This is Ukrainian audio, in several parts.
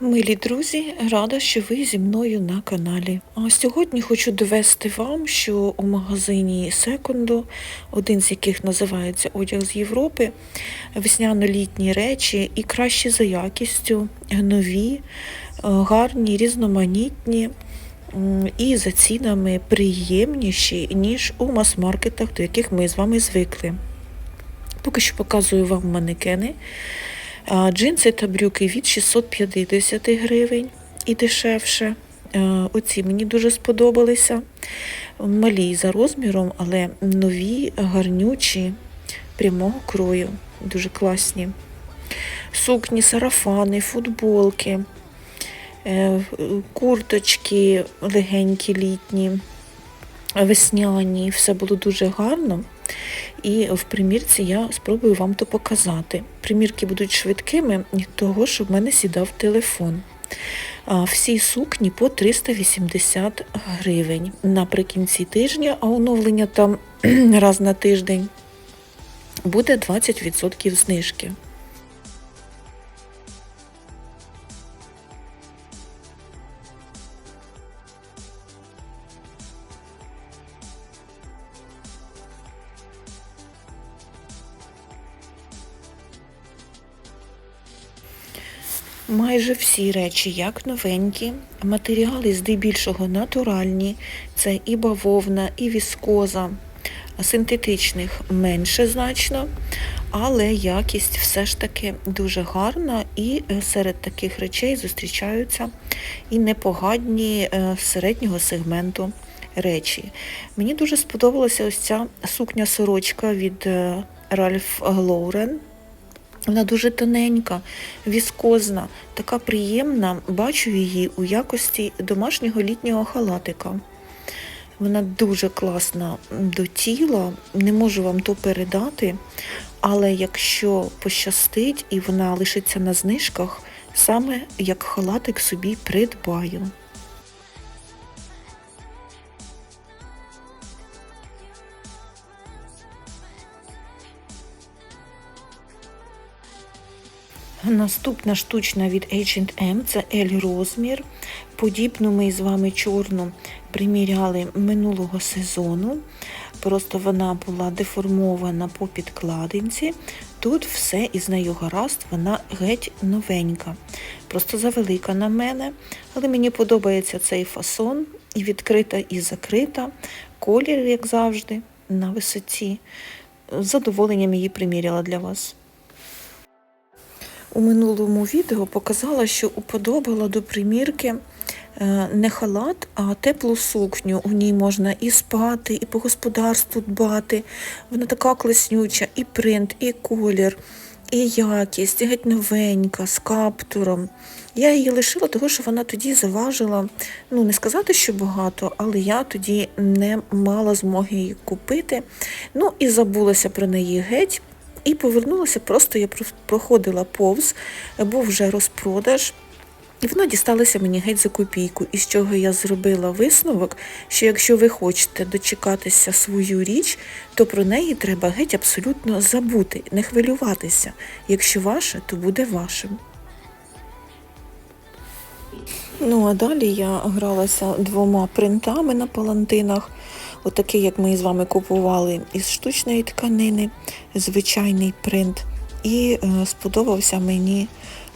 Милі друзі, рада, що ви зі мною на каналі. А сьогодні хочу довести вам, що у магазині Секондо, один з яких називається Одяг з Європи, весняно-літні речі і кращі за якістю, нові, е, гарні, різноманітні і за цінами приємніші, ніж у мас-маркетах, до яких ми з вами звикли. Поки що показую вам манекени. Джинси та брюки від 650 гривень і дешевше. Е, Оці мені дуже сподобалися. Малі за розміром, але нові, гарнючі, прямого крою. Дуже класні. Сукні, сарафани, футболки, е, курточки легенькі, літні, весняні. Все було дуже гарно. І в примірці я спробую вам то показати. Примірки будуть швидкими, того, що в мене сідав телефон. Всі сукні по 380 гривень. Наприкінці тижня, а оновлення там раз на тиждень, буде 20% знижки. Майже всі речі як новенькі, матеріали здебільшого натуральні, це і бавовна, і віскоза, синтетичних менше значно, але якість все ж таки дуже гарна, і е, серед таких речей зустрічаються і непогані е, середнього сегменту речі. Мені дуже сподобалася ось ця сукня-сорочка від е, Ralph Lauren. Вона дуже тоненька, віскозна, така приємна. Бачу її у якості домашнього літнього халатика. Вона дуже класна до тіла, не можу вам то передати, але якщо пощастить і вона лишиться на знижках, саме як халатик собі придбаю. Наступна штучна від H&M – це L розмір. Подібну ми з вами чорну приміряли минулого сезону. Просто вона була деформована по підкладинці. Тут все із нею гаразд, вона геть новенька. Просто завелика на мене, але мені подобається цей фасон, і відкрита, і закрита. Колір, як завжди, на висоті. З задоволенням її приміряла для вас. У минулому відео показала, що уподобала до примірки е, не халат, а теплу сукню. У ній можна і спати, і по господарству дбати. Вона така класнюча, і принт, і колір, і якість, і геть новенька, з каптуром. Я її лишила, тому що вона тоді заважила, ну не сказати, що багато, але я тоді не мала змоги її купити. Ну і забулася про неї геть. І повернулася, просто я проходила повз, був вже розпродаж. І вона дісталася мені геть за копійку, із чого я зробила висновок, що якщо ви хочете дочекатися свою річ, то про неї треба геть абсолютно забути, не хвилюватися. Якщо ваше, то буде вашим. Ну, а далі я гралася двома принтами на палантинах. Отакий, як ми з вами купували із штучної тканини, звичайний принт. І е, сподобався мені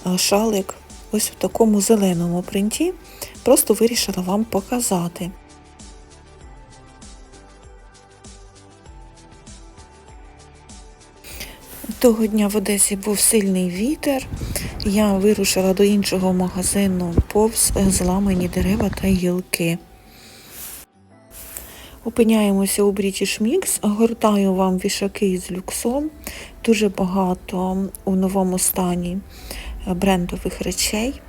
е, шалик ось в такому зеленому принті. Просто вирішила вам показати. Того дня в Одесі був сильний вітер. Я вирушила до іншого магазину повз зламані дерева та гілки. Опиняємося у British Mix, гортаю вам вішаки з люксом, дуже багато у новому стані брендових речей.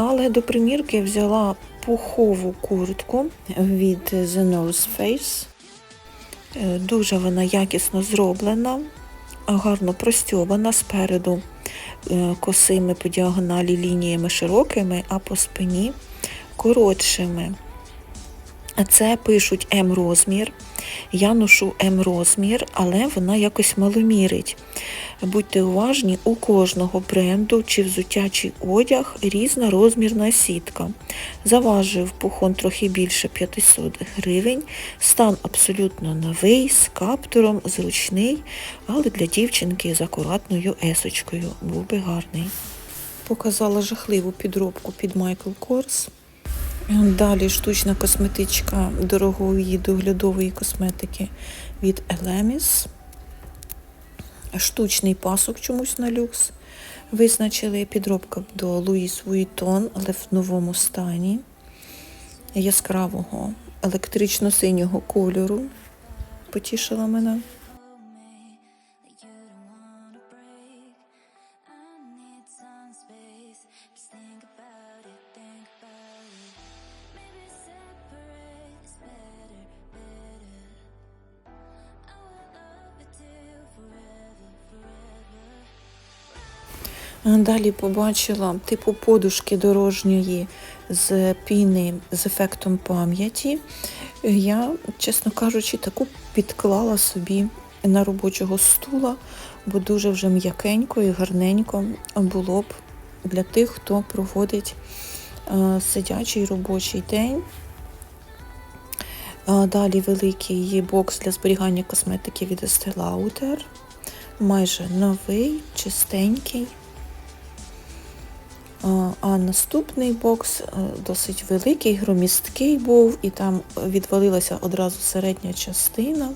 Але до примірки взяла пухову куртку від The North Face. Е, Дуже вона якісно зроблена. гарно простьобана спереду е, косими по діагоналі лініями широкими, а по спині коротшими. Це пишуть М розмір. Я ношу М розмір, але вона якось маломірить. Будьте уважні, у кожного бренду чи взуття, чи одяг різна розмірна сітка. Заважив пухон трохи більше 500 гривень. Стан абсолютно новий, з каптуром, зручний, але для дівчинки з акуратною есочкою був би гарний. Показала жахливу підробку під Michael Kors. Далі штучна косметичка дорогої доглядової косметики від Elemis. Штучний пасок чомусь на люкс. Визначили підробка до Louis Vuitton, але в новому стані яскравого електрично-синього кольору. Потішила мене. Далі побачила типу подушки дорожньої з піни з ефектом пам'яті. Я, чесно кажучи, таку підклала собі на робочого стула, бо дуже вже м'якенько і гарненько було б для тих, хто проводить е, сидячий робочий день. Далі великий бокс для зберігання косметики від Estee Lauder. Майже новий, чистенький. А, наступний бокс е, досить великий, громісткий був, і там відвалилася одразу середня частина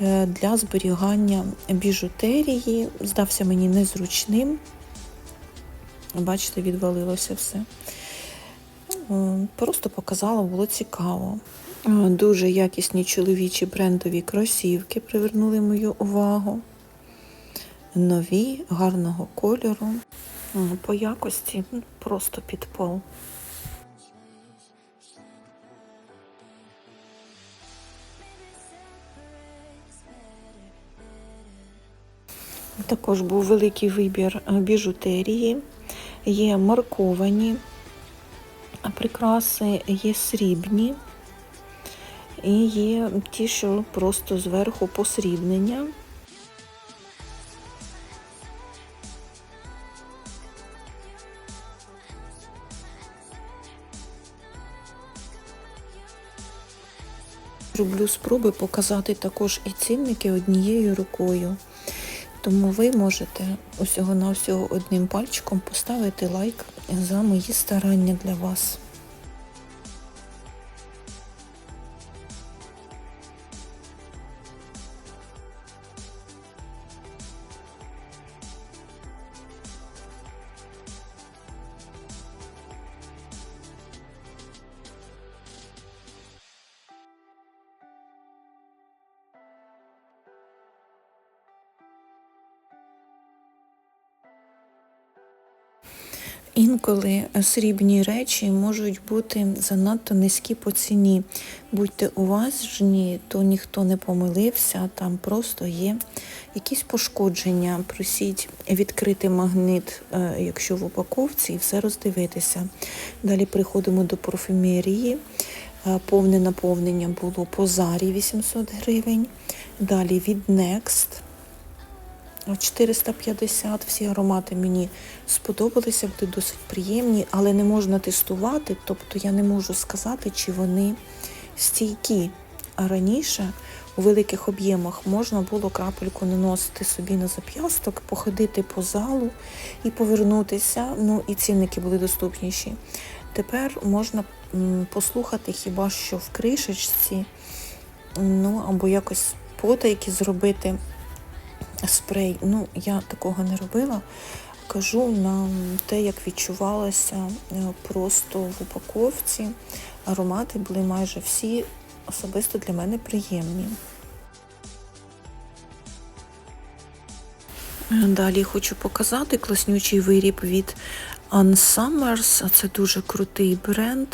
е, для зберігання біжутерії. Здався мені незручним. Бачите, відвалилося все. Е, Просто показала, було цікаво. Дуже якісні чоловічі брендові кросівки привернули мою увагу. Нові, гарного кольору. По якості просто під пол. Також був великий вибір е, біжутерії, є марковані прикраси, є срібні і є ті, що просто зверху посрібнення. Роблю спроби показати також і цінники однією рукою. Тому ви можете усього-навсього одним пальчиком поставити лайк за мої старання для вас. Інколи срібні речі можуть бути занадто низькі по ціні. Будьте уважні, то ніхто не помилився, там просто є якісь пошкодження. Просіть відкрити магнит, е, якщо в упаковці, і все роздивитися. Далі приходимо до парфюмерії. Е, Повне наповнення було по зарі 800 гривень. Далі від Next 450. Всі аромати мені сподобалися, були досить приємні, але не можна тестувати, тобто я не можу сказати, чи вони стійкі. А раніше у великих об'ємах можна було крапельку наносити собі на зап'ясток, походити по залу і повернутися. Ну і цінники були доступніші. Тепер можна послухати хіба що в кришечці, ну або якось потайки зробити спрей. Ну, я такого не робила. Кажу на те, як відчувалося е, просто в упаковці. Аромати були майже всі особисто для мене приємні. Далі хочу показати класнючий виріб від Ann Summers. Це дуже крутий бренд.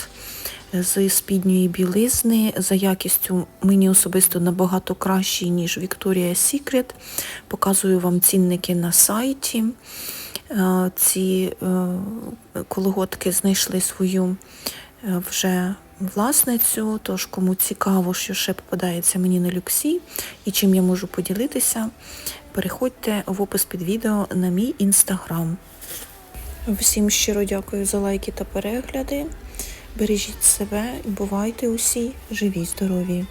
З спідньої білизни. За якістю мені особисто набагато кращий, ніж Victoria's Secret. Показую вам цінники на сайті. Е, Ці е, колготки знайшли свою е, вже власницю, тож кому цікаво, що ще попадається мені на люксі і чим я можу поділитися, переходьте в опис під відео на мій інстаграм. Всім щиро дякую за лайки та перегляди. Бережіть себе, бувайте усі живі, здорові!